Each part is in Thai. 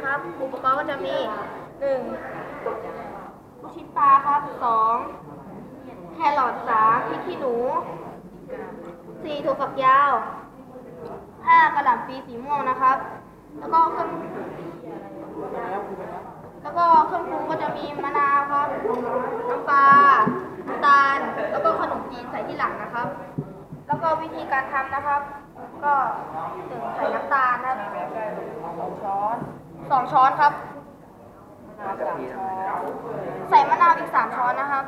นะครับ อุปกรณ์ก็จะมีหนึ่งลูกชิ้นปลาครับสองแครอทสามพริกขี้หนูสี่ถั่วฝักยาวห้ากระหล่ำปีสีม่วงนะครับ แล้วก็เครื่องแล้วก็เครื่องปรุงก็จะมีมะนาวครับน้ำปลาน้ำตาล แล้วก็ขนมจีนใส่ที่หลังนะครับ แล้วก็วิธีการทำนะครับ ก็หนึ่งใส่น้ำตาลนะครับสองช้อน สองช้อนครับมะนาวสามช้อนใส่มะนาวอีกสามช้อนนะครับ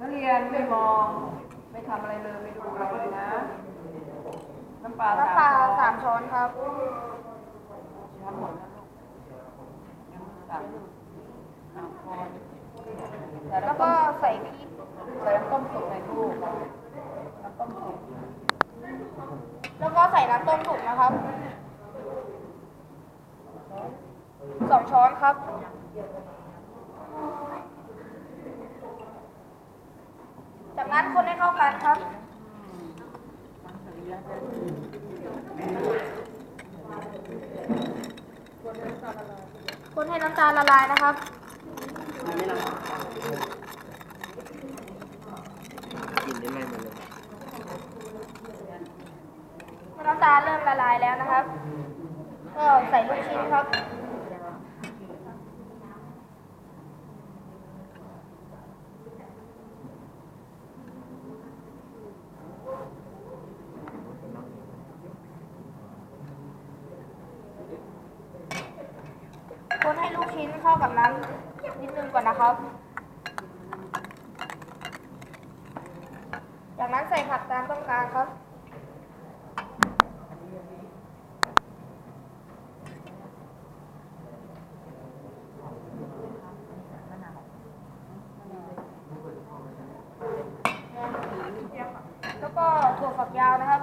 นักเรียนไม่มอง ไม่ทำอะไรเลยไม่ดูอะไรเลยนะ น้ำปลาน้ำปลาสามช้อนครับ ช้อนหมดนะลูกยังสามสามช้อนใส่ แล้ว น้ำ ก็ ต้ม ใส่พริก ใส่น้ำต้มสุกในลูกน้ำต้มสุก แล้วก็ใส่ น้ำต้มสุกนะครับสองช้อนครับ จากนั้นคนให้เข้ากันครับ คนให้น้ำตาลละลายนะครับ กินได้ไหมหมดเลย เมื่อน้ำ ตาเริ่มละลายแล้วนะครับ ก็ใส่ลูกชิ้นครับ คนให้ลูกชิ้นเข้ากับน้ำนิดนึงก่อนนะครับ จากนั้นใส่ผักตามต้องการครับ แล้วก็ถั่วฝักยาวนะครับ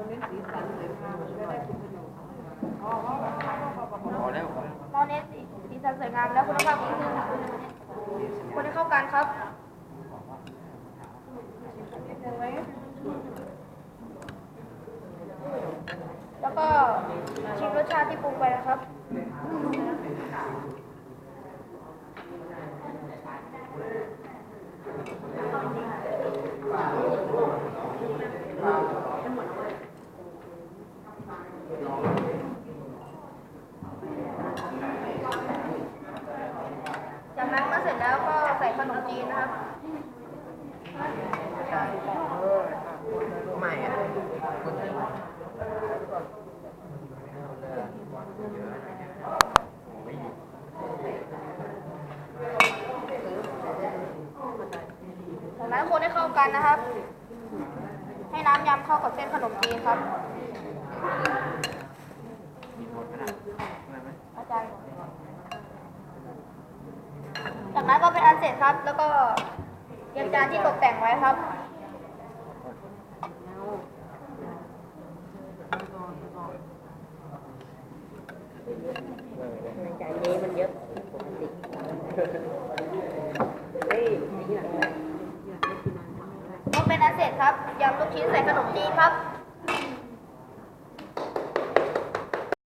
ตัวนี้สีสันสวยงามมันจะได้คุณประโยชน์อ๋อพอแล้วตอเนี้สีสีสันสวยงามแล้วคุณภาพดีขึ้นคนให้เข้ากันครับแล้วก็ชิมรสชาติที่ปรุงไปนะครับ จากนั้นเมื่อเสร็จแล้วก็ใส่ขนม จีนนะครับไม่อะจากนั้นคนให้เข้ากันนะครับ ให้น้ำยำเข้ากับเส้นขนมจีนครับอาจารย์ จากนั้นก็เป็นอันเสร็จครับ แล้วก็เตรียมจานที่ตกแต่งไว้ครับใจนี้มันเยอะปกติเฮ้ยนี่หลังก็เป็นอันเสร็จครับยำลูกชิ้นใส่ขนมจีนครับ